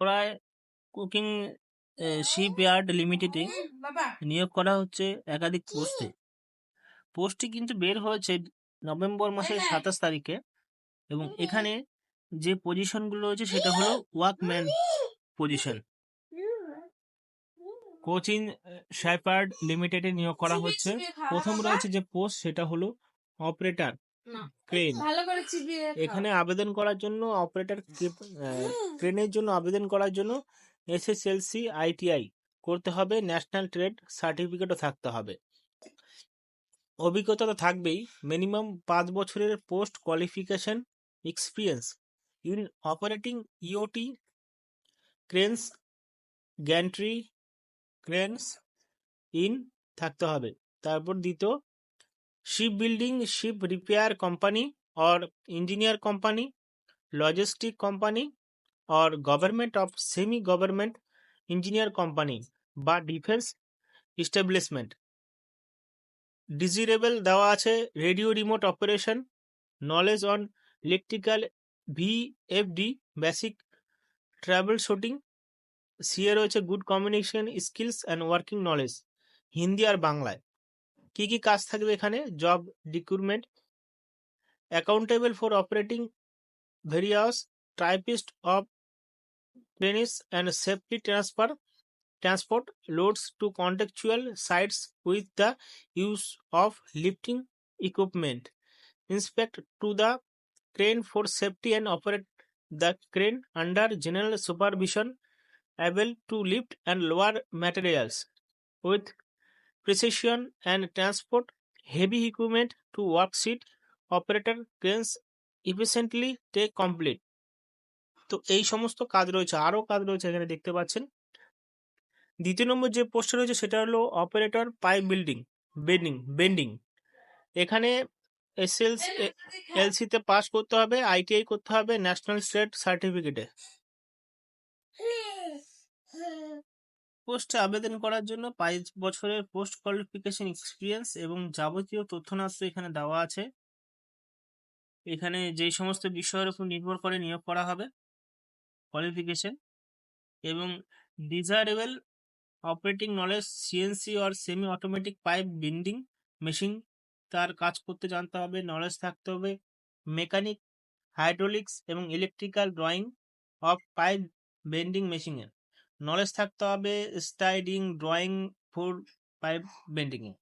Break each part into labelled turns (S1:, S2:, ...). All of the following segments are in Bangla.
S1: প্রায় কুকিং শিপ ইয়ার্ড লিমিটেডে নিয়োগ করা হচ্ছে একাধিক পোস্টে। পোস্টটি কিন্তু বের হয়েছে নভেম্বর মাসের সাতাশ তারিখে এবং এখানে যে পজিশনগুলো রয়েছে সেটা হলো ওয়ার্কম্যান পজিশন। কোচিং শ্যাপার্ড লিমিটেডে নিয়োগ করা হচ্ছে। প্রথম রয়েছে যে পোস্ট সেটা হলো অপারেটর। ক্রেন
S2: ভালো করে চিবিয়ে খাও।
S1: এখানে আবেদন করার জন্য অপারেটর ট্রেনের জন্য আবেদন করার জন্য এসএসএলসি আইটিআই করতে হবে ন্যাশনাল ট্রেড সার্টিফিকেটও থাকতে হবে। অভিজ্ঞতা তো থাকবেই মিনিমাম পাঁচ বছরের post qualification experience in operating EOT cranes gantry cranes in থাকতে হবে। তারপর দ্বিতীয় ship building ship repair company or engineer company, logistic company or government of semi-government engineer company বা ডিফেন্স এস্টাবলিশমেন্ট ডিজিরেবল দেওয়া আছে radio remote operation knowledge on electrical VFD basic troubleshooting CA রয়েছে good communication skills and working knowledge Hindi আর বাংলায়। কি কি কাজ থাকবে এখানে job recruitment accountable for operating various types of trains and safely transfer transport loads to contextual sites with the use of lifting equipment inspect to the crane for safety and operate the crane under general supervision able to lift and lower materials with precision and transport heavy equipment to worksheet operator cranes efficiently take complete তো এই সমস্ত কাজ রয়েছে আরও কাজ রয়েছে এখানে দেখতে পাচ্ছেন। দ্বিতীয় নম্বর যে পোস্ট রয়েছে সেটা হলো operator pipe building bending bending এখানে এসএলস এলসিতে পাস করতে হবে আইটিআই করতে হবে ন্যাশনাল স্টেট সার্টিফিকেটে পোস্টে আবেদন করার জন্য পাঁচ বছরের পোস্ট কোয়ালিফিকেশন এক্সপিরিয়েন্স এবং যাবতীয় তথ্যনাত্র এখানে দেওয়া আছে। এখানে যেই সমস্ত বিষয়ের উপর নির্ভর করে নিয়োগ করা হবে কোয়ালিফিকেশন এবং desirable operating knowledge CNC or semi automatic pipe bending machine তার কাজ করতে জানতে হবে নলেজ থাকতে হবে মেকানিক হাইড্রোলিক্স এবং electrical drawing of pipe bending মেশিনের নলেজ থাকতে হবে স্টাইডিং ড্রয়িং ফোর পাইপ বেন্ডিংয়ে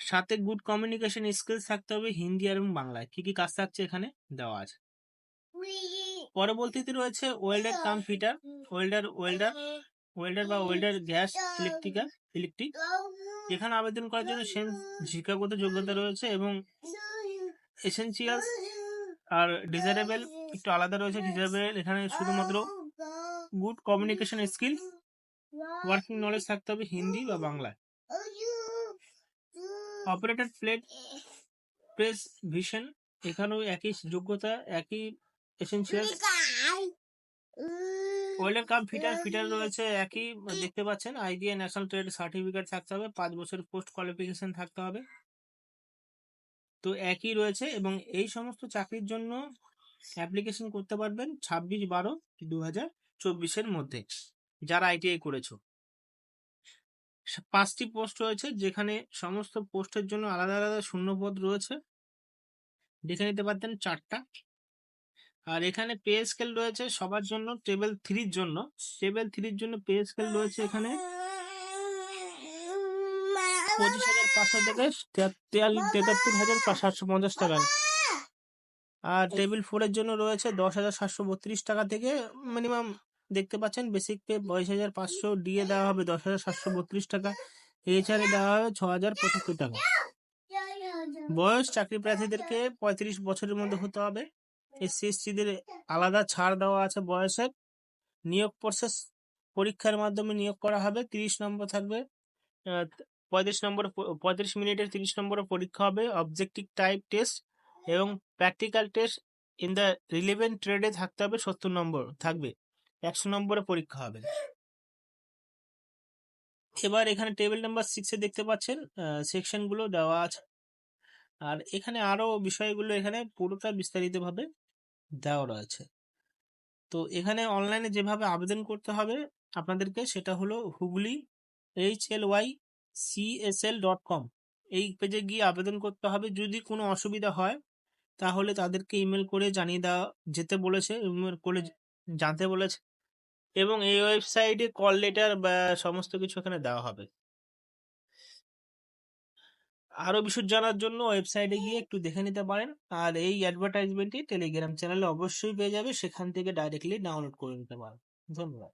S1: সাথে গুড কমিউনিকেশন স্কিলস থাকতে হবে হিন্দি আর এবং বাংলায়। কি কি কাজ থাকছে এখানে? দেওয়া আছে। পরবর্তীতে রয়েছে welder cum fitter welder welder welder বা ওয়েল্ডার গ্যাস ইলেকট্রিক্যাল ইলেকট্রিক এখানে আবেদন করার জন্য সেম শিক্ষাগত যোগ্যতা রয়েছে এবং এসেন্সিয়াল আর ডিজারেবল একটু আলাদা রয়েছে ডিজারেবল এখানে শুধুমাত্র good communication skill working knowledge থাকতে হবে হিন্দি বা বাংলায়। অপারেটর প্লেট প্রেস ভিশন এখানেও একই যোগ্যতা, একই essential welder cum fitter fitter রয়েছে, একই, দেখতে পাচ্ছেন আইডিয়া ন্যাশনাল ট্রেড সার্টিফিকেট থাকতে হবে, পাঁচ বছর পোস্ট কোয়ালিফিকেশন থাকতে হবে। তো একই রয়েছে এবং এই সমস্ত চাকরির জন্য অ্যাপ্লিকেশন করতে পারবেন ছাব্বিশ বারো দু হাজার চব্বিশের মধ্যে, যারা আইটিআই করেছ। পাঁচটি পোস্ট রয়েছে, যেখানে সমস্ত পোস্টের জন্য আলাদা আলাদা শূন্যপদ রয়েছে। দেখে নিতে পারতেন চারটা। আর এখানে পে স্কেল রয়েছে সবার জন্য, টেবিল থ্রির জন্য। টেবিল থ্রির জন্য পে স্কেল রয়েছে এখানে পঁচিশ হাজার পাঁচশো থেকে তেতাত্তর হাজার সাতশো পঞ্চাশ টাকা। আর টেবিল ফোরের জন্য রয়েছে দশ হাজার সাতশো বত্রিশ টাকা থেকে মিনিমাম দেখতে পাচ্ছেন বেসিক পে বাইশ হাজার পাঁচশো ডিএ দেওয়া হবে দশ হাজার সাতশো বত্রিশ টাকা। এইচআরে দেওয়া হবে ছ হাজার পঁচাত্তর টাকা। বয়স চাকরি প্রার্থীদেরকে পঁয়ত্রিশ বছরের মধ্যে হতে হবে। এসসি এসটিদের আলাদা ছাড় দেওয়া আছে বয়সের। নিয়োগ প্রসেস পরীক্ষার মাধ্যমে নিয়োগ করা হবে, তিরিশ নম্বর থাকবে। পঁয়ত্রিশ নম্বর, পঁয়ত্রিশ মিনিটের তিরিশ নম্বরের পরীক্ষা হবে অবজেক্টিভ টাইপ টেস্ট এবং practical test in the relevant ট্রেডে থাকতে হবে সত্তর নম্বর থাকবে। একশো নম্বরে পরীক্ষা হবে। এবার এখানে টেবিল নাম্বার সিক্সে দেখতে পাচ্ছেন সেকশনগুলো দেওয়া আছে। আর এখানে আরও বিষয়গুলো এখানে পুরোটা বিস্তারিতভাবে দেওয়া রয়েছে তো এখানে অনলাইনে যেভাবে আবেদন করতে হবে আপনাদেরকে সেটা হলো Hooghly H L Y CSL dot com এই পেজে গিয়ে আবেদন করতে হবে। যদি কোনো অসুবিধা হয়, তাহলে তাদেরকে ইমেল করে জানিয়ে দেওয়া, যেতে বলেছে ইমেল করে জানতে বলেছে। এবং এই ওয়েবসাইটে কল লেটার বা সমস্ত কিছু এখানে দেওয়া হবে। আরও বিশদ জানার জন্য ওয়েবসাইটে গিয়ে একটু দেখে নিতে পারেন। আর এই অ্যাডভার্টাইজমেন্টটি টেলিগ্রাম চ্যানেলে অবশ্যই পেয়ে যাবে। সেখান থেকে ডাইরেক্টলি ডাউনলোড করে নিতে পারেন। ধন্যবাদ।